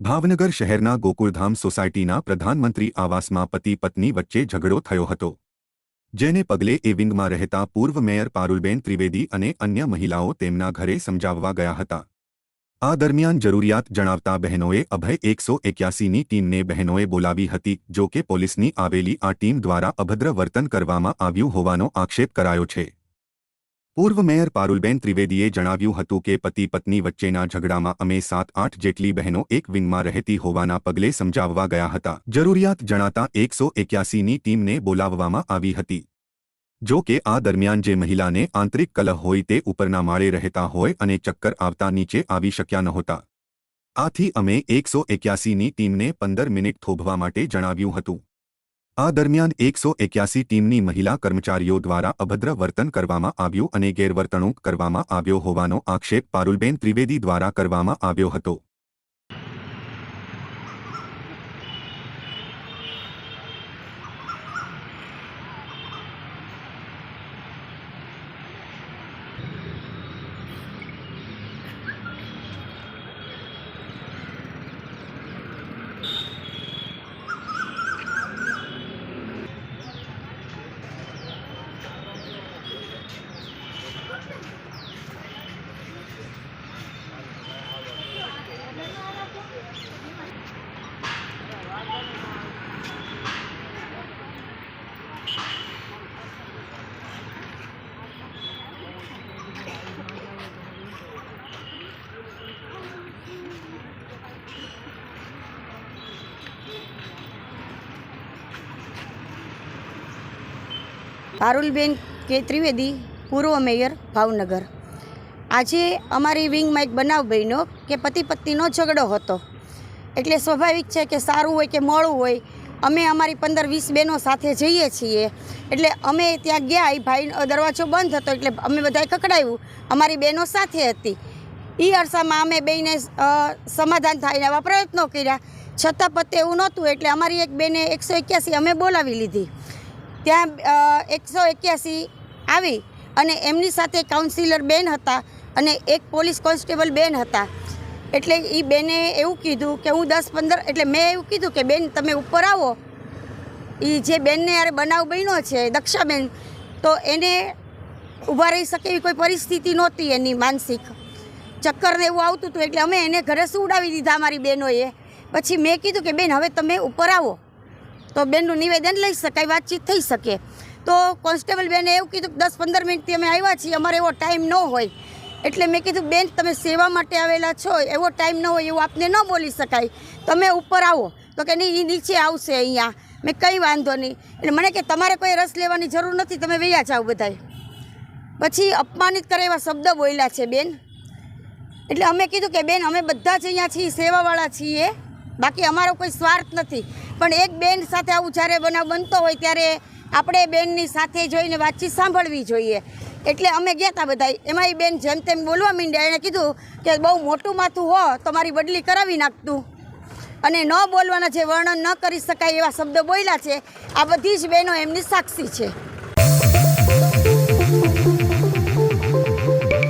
ભાવનગર શહેરના ગોકુળધામ સોસાયટીના પ્રધાનમંત્રી આવાસમાં પતિ પત્ની વચ્ચે ઝઘડો થયો હતો, જેને પગલે એ વિંગમાં રહેતા પૂર્વ મેયર પારુલબેન ત્રિવેદી અને અન્ય મહિલાઓ તેમના ઘરે સમજાવવા ગયા હતા. આ દરમિયાન જરૂરિયાત જણાવતા બહેનોએ અભય એકસો એક્યાસીની ટીમને બહેનોએ બોલાવી હતી જો કે પોલીસની આવેલી આ ટીમ દ્વારા અભદ્ર વર્તન કરવામાં આવ્યું હોવાનો આક્ષેપ કરાયો છે. પૂર્વ મેયર પારુલબેન ત્રિવેદીએ જણાવ્યું હતું કે પતિ પત્ની વચ્ચેના ઝઘડામાં અમે સાત આઠ જેટલી બહેનો એક વિંગમાં રહેતી હોવાના પગલે સમજાવવા ગયા હતા. જરૂરિયાત જણાતા એકસો એક્યાસીની ટીમને બોલાવવામાં આવી હતી. જો કે આ દરમિયાન જે મહિલાને આંતરિક કલહ હોય તે ઉપરના માળે રહેતા હોય અને ચક્કર આવતા નીચે આવી શક્યા નહોતા. આથી અમે એકસો એક્યાસીની ટીમને પંદર મિનિટ થોભવા માટે જણાવ્યું હતું. આ દરમિયાન એકસો એક્યાસી ટીમની મહિલા કર્મચારીઓ દ્વારા અભદ્ર વર્તન કરવામાં આવ્યું અને ગેરવર્તણૂક કરવામાં આવ્યો હોવાનો આક્ષેપ પારુલબેન ત્રિવેદી દ્વારા કરવામાં આવ્યો હતો. પારુલબેન કે ત્રિવેદી, પૂર્વ મેયર, ભાવનગર. આજે અમારી વિંગમાં એક બનાવ બન્યો કે પતિ પત્નીનો ઝઘડો હતો. એટલે સ્વાભાવિક છે કે સારું હોય કે મોડું હોય, અમે અમારી પંદર વીસ બહેનો સાથે જઈએ છીએ. એટલે અમે ત્યાં ગયા એ ભાઈ દરવાજો બંધ હતો એટલે અમે બધાએ કકડાયું અમારી બહેનો સાથે હતી. એ અરસામાં અમે બેને સમાધાન થાય એવા પ્રયત્નો કર્યા. છતાં પતે એવું નહોતું એટલે અમારી એક બેને એકસો એક્યાસી અમે બોલાવી લીધી. ત્યાં એકસો એક્યાસી આવી અને એમની સાથે કાઉન્સિલર બેન હતા અને એક પોલીસ કોન્સ્ટેબલ બેન હતા. એટલે એ બેને એવું કીધું કે હું દસ પંદર, એટલે મેં એવું કીધું કે બેન તમે ઉપર આવો. એ જે બેનને યારે બનાવ બન્યો છે, દક્ષાબેન, તો એને ઊભા રહી શકે એવી કોઈ પરિસ્થિતિ નહોતી એની માનસિક. ચક્કર ને એવું આવતું હતું, એટલે અમે એને ઘરે સુવડાવી દીધા અમારી બહેનોએ પછી મેં કીધું કે બેન, હવે તમે ઉપર આવો. તો બેનનું નિવેદન લઈ શકાય વાતચીત થઈ શકે. તો કોન્સ્ટેબલ બેને એવું કીધું કે દસ પંદર મિનિટથી અમે આવ્યા છીએ, અમારે એવો ટાઈમ ન હોય. એટલે મેં કીધું, બેન, તમે સેવા માટે આવેલા છો, એવો ટાઈમ ન હોય એવું આપને ન બોલી શકાય. તમે ઉપર આવો. તો કે નહીં એ નીચે આવશે અહીંયા. મેં કંઈ વાંધો નહીં. એટલે મને કે તમારે કોઈ રસ લેવાની જરૂર નથી, તમે વૈયા જાઓ બધાય. પછી અપમાનિત કરે એવા શબ્દ બોલ્યા છે બેન. એટલે અમે કીધું કે બેન, અમે બધા જ અહીંયા છીએ, સેવાવાળા છીએ. બાકી અમારો કોઈ સ્વાર્થ નથી. પણ એક બેન સાથે આવું જ્યારે બનાવ બનતો હોય ત્યારે આપણે બેનની સાથે જોઈને વાતચીત સાંભળવી જોઈએ. એટલે અમે ગયા હતા બધા. એમાં એ બેન જેમ તેમ બોલવા માંડ્યા. એણે કીધું કે બહુ મોટું માથું હો તો મારી બદલી કરાવી નાખતું. અને ન બોલવાના જે વર્ણન ન કરી શકાય એવા શબ્દો બોલ્યા છે. આ બધી જ બહેનો એમની સાક્ષી છે.